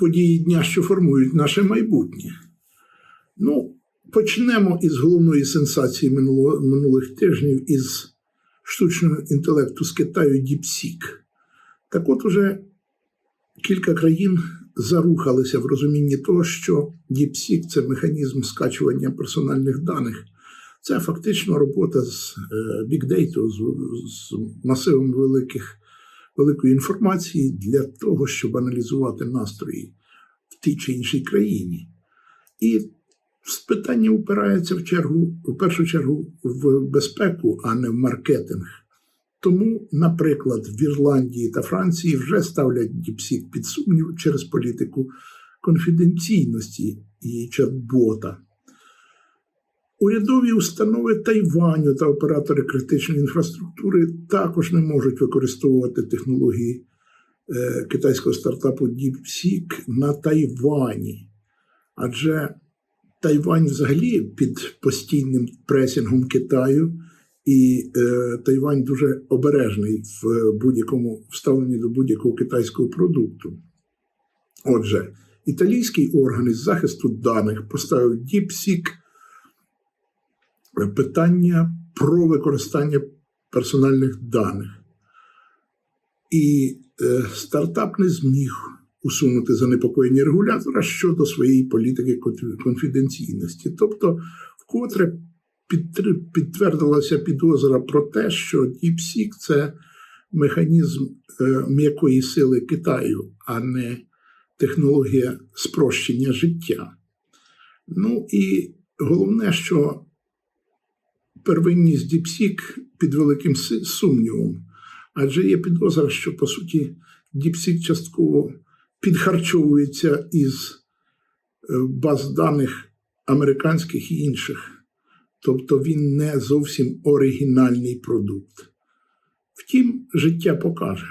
події дня, що формують наше майбутнє. Ну, почнемо із головної сенсації минуло, минулих тижнів із штучного інтелекту з Китаю DeepSeek. Так от уже кілька країн зарухалися в розумінні того, що DeepSeek – це механізм скачування персональних даних. Це фактично робота з Data, з, з масивом великих, великої інформації для того, щоб аналізувати настрої в тій чи іншій країні. І питання упирається в чергу, в першу чергу в безпеку, а не в маркетинг. Тому, наприклад, в Ірландії та Франції вже ставлять DeepSeek під сумнів через політику конфіденційності і чат-бота. Урядові установи Тайваню та оператори критичної інфраструктури також не можуть використовувати технології е, китайського стартапу DeepSeek на Тайвані. Адже Тайвань взагалі під постійним пресінгом Китаю, і е, Тайвань дуже обережний в будь-якому вставленні до будь-якого китайського продукту. Отже, італійський орган із захисту даних поставив DeepSeek питання про використання персональних даних. І е, стартап не зміг усунути занепокоєння регулятора щодо своєї політики конфіденційності. Тобто, вкотре підтвердилася підозра про те, що DeepSeek – це механізм е, м'якої сили Китаю, а не технологія спрощення життя. Ну і головне, що первинність DeepSeek під великим сумнівом, адже є підозра, що по суті DeepSeek частково підхарчовується із е, баз даних американських і інших. Тобто він не зовсім оригінальний продукт. Втім, життя покаже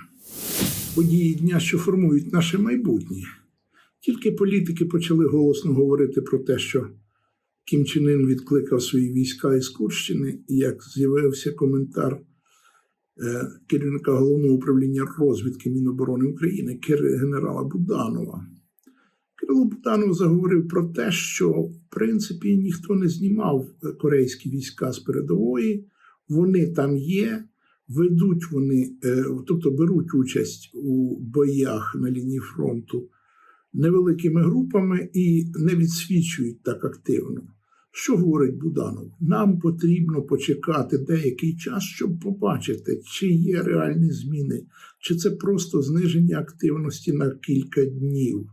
події дня, що формують наше майбутнє. Тільки політики почали голосно говорити про те, що Кім Чен Ін відкликав свої війська із Курщини, і як з'явився коментар е, керівника головного управління розвідки Міноборони України генерала Буданова. Кирило Буданов заговорив про те, що принципі ніхто не знімав корейські війська з передової, вони там є, ведуть вони, е, тобто беруть участь у боях на лінії фронту невеликими групами і не відсвічують так активно. Що говорить Буданов? Нам потрібно почекати деякий час, щоб побачити, чи є реальні зміни, чи це просто зниження активності на кілька днів.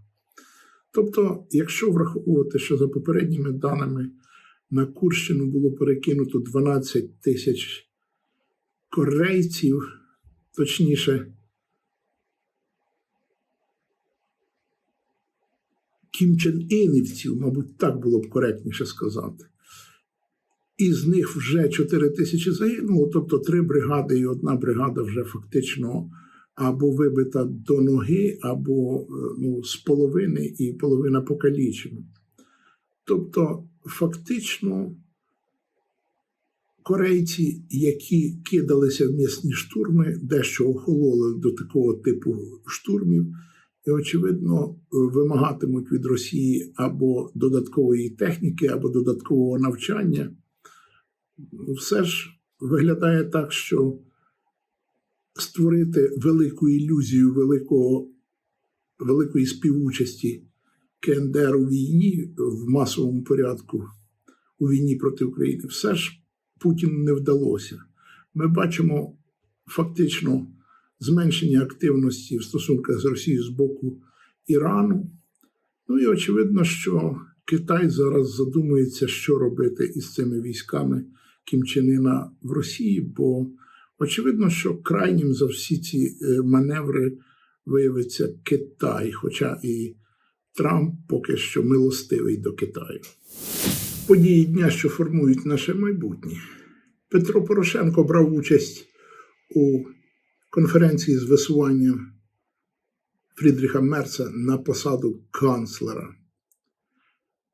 Тобто, якщо враховувати, що за попередніми даними на Курщину було перекинуто 12 тисяч корейців, точніше, кімчен-інівців, мабуть, так було б коректніше сказати. Із них вже 4 тисячі загинуло, тобто три бригади і одна бригада вже фактично або вибита до ноги, або е, ну, з половини і половина покалічена. Тобто, фактично, корейці, які кидалися в місні штурми, дещо охололи до такого типу штурмів і, очевидно, вимагатимуть від Росії або додаткової техніки, або додаткового навчання. Все ж виглядає так, що створити велику ілюзію великого, великої співучасті КНДР у війні в масовому порядку у війні проти України, все ж Путіну не вдалося. Ми бачимо фактично зменшення активності в стосунках з Росією з боку Ірану. Ну і очевидно, що Китай зараз задумується, що робити із цими військами Кімчинина в Росії, бо очевидно, що крайнім за всі ці е, маневри виявиться Китай, хоча і Трамп поки що милостивий до Китаю. Події дня, що формують наше майбутнє. Петро Порошенко брав участь у конференції з висування Фрідріха Мерца на посаду канцлера.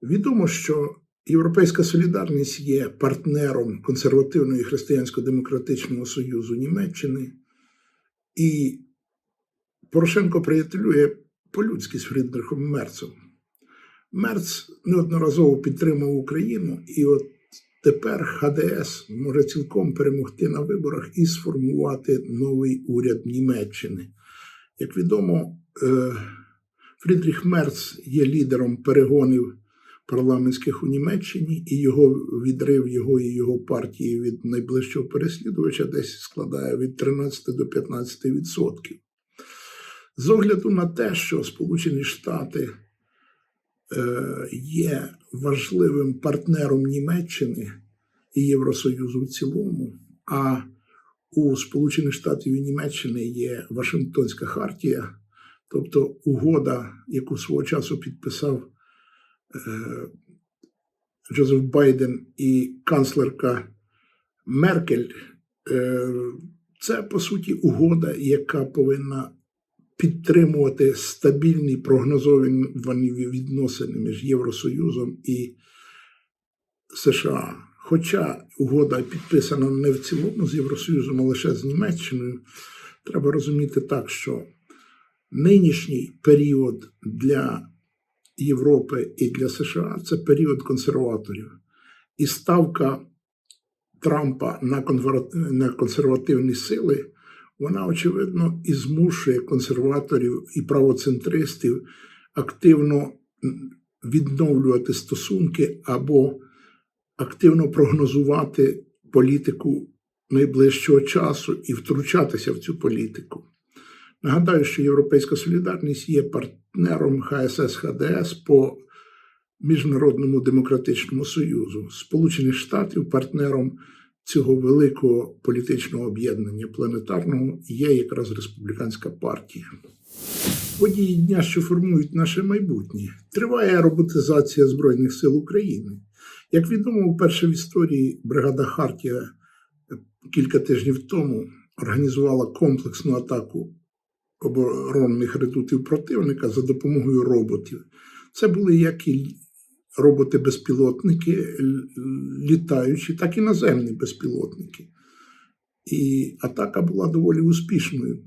Відомо, що Європейська солідарність є партнером консервативного і християнсько-демократичного союзу Німеччини, і Порошенко приятелює по-людськи з Фрідрихом Мерцем. Мерц неодноразово підтримував Україну, і от тепер ХДС може цілком перемогти на виборах і сформувати новий уряд Німеччини. Як відомо, е, Фрідріх Мерц є лідером перегонів парламентських у Німеччині, і його відрив його і його партії від найближчого переслідувача десь складає від 13 до 15 відсотків. З огляду на те, що Сполучені Штати е, є важливим партнером Німеччини і Євросоюзу в цілому, а у Сполучених Штатів і Німеччини є Вашингтонська хартія, тобто угода, яку свого часу підписав Джозеф Байден і канцлерка Меркель. Е, це по суті угода, яка повинна підтримувати стабільні прогнозовані відносини між Євросоюзом і США. Хоча угода підписана не в цілому з Євросоюзом, а лише з Німеччиною, треба розуміти так, що нинішній період для Європи і для США це період консерваторів. І ставка Трампа на консервативні сили, вона, очевидно, і змушує консерваторів і правоцентристів активно відновлювати стосунки або активно прогнозувати політику найближчого часу і втручатися в цю політику. Нагадаю, що Європейська солідарність є партнером ХСС ХДС по Міжнародному демократичному союзу Сполучених Штатів партнером цього великого політичного об'єднання планетарного є якраз республіканська партія. Події дня, що формують наше майбутнє, триває роботизація Збройних сил України. Як відомо, вперше в історії бригада Хартія кілька тижнів тому організувала комплексну атаку оборонних редутів противника за допомогою роботів. Це були як і роботи-безпілотники, літаючі, так і наземні безпілотники. І атака була доволі успішною.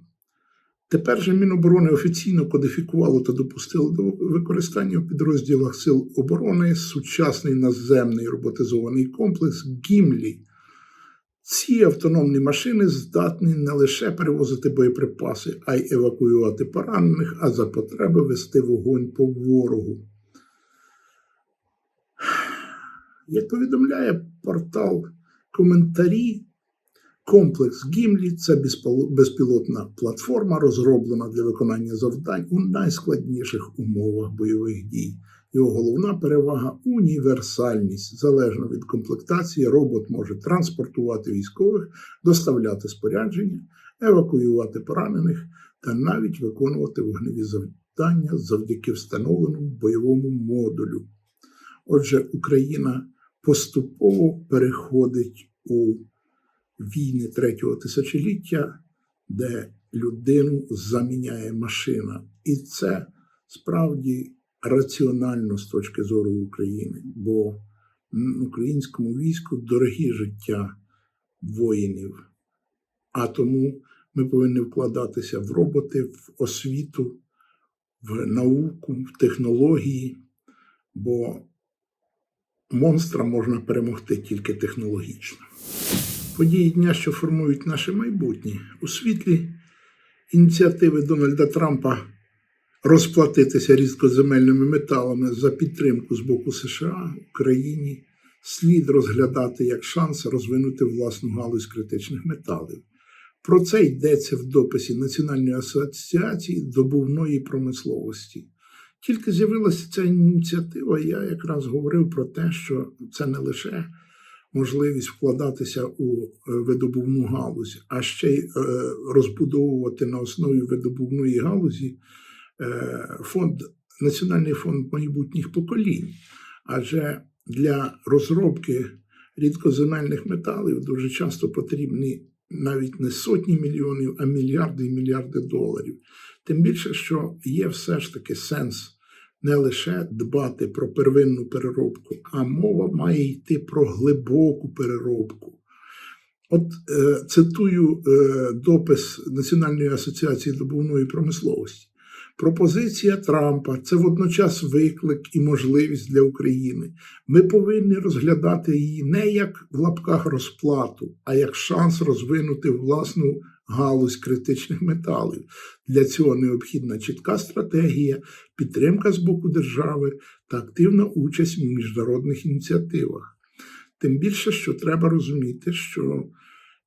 Тепер же Міноборони офіційно кодифікувало та допустило до використання в підрозділах Сил оборони сучасний наземний роботизований комплекс Гімлі. Ці автономні машини здатні не лише перевозити боєприпаси, а й евакуювати поранених, а за потреби вести вогонь по ворогу. Як повідомляє портал коментарі, комплекс Гімлі це безпілотна платформа, розроблена для виконання завдань у найскладніших умовах бойових дій. Його головна перевага універсальність. Залежно від комплектації, робот може транспортувати військових, доставляти спорядження, евакуювати поранених та навіть виконувати вогневі завдання завдяки встановленому бойовому модулю. Отже, Україна поступово переходить у війни третього тисячоліття, де людину заміняє машина. І це справді раціонально з точки зору України, бо українському війську дорогі життя воїнів. А тому ми повинні вкладатися в роботи, в освіту, в науку, в технології, бо монстра можна перемогти тільки технологічно. Події дня, що формують наше майбутнє, у світлі ініціативи Дональда Трампа розплатитися рідкоземельними металами за підтримку з боку США Україні слід розглядати як шанс розвинути власну галузь критичних металів. Про це йдеться в дописі Національної асоціації добувної промисловості. Тільки з'явилася ця ініціатива, я якраз говорив про те, що це не лише можливість вкладатися у е, видобувну галузь, а ще й е, розбудовувати на основі видобувної галузі фонд, Національний фонд майбутніх поколінь. Адже для розробки рідкоземельних металів дуже часто потрібні навіть не сотні мільйонів, а мільярди і мільярди доларів. Тим більше, що є все ж таки сенс не лише дбати про первинну переробку, а мова має йти про глибоку переробку. От е, цитую е, допис Національної асоціації добувної промисловості. Пропозиція Трампа це водночас виклик і можливість для України. Ми повинні розглядати її не як в лапках розплату, а як шанс розвинути власну галузь критичних металів. Для цього необхідна чітка стратегія, підтримка з боку держави та активна участь в міжнародних ініціативах. Тим більше, що треба розуміти, що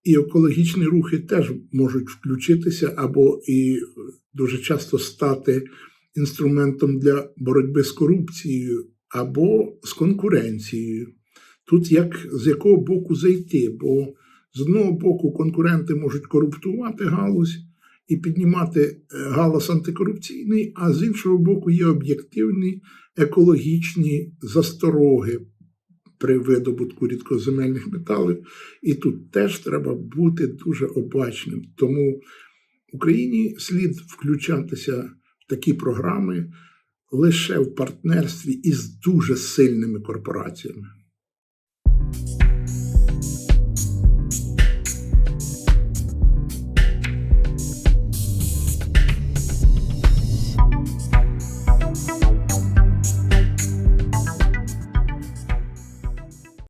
і екологічні рухи теж можуть включитися або і дуже часто стати інструментом для боротьби з корупцією або з конкуренцією. Тут як з якого боку зайти, бо з одного боку конкуренти можуть корумптувати галузь і піднімати е, галас антикорупційний, а з іншого боку є об'єктивні екологічні застороги при видобутку рідкоземельних металів. І тут теж треба бути дуже обачним. Тому Україні слід включатися в такі програми лише в партнерстві із дуже сильними корпораціями.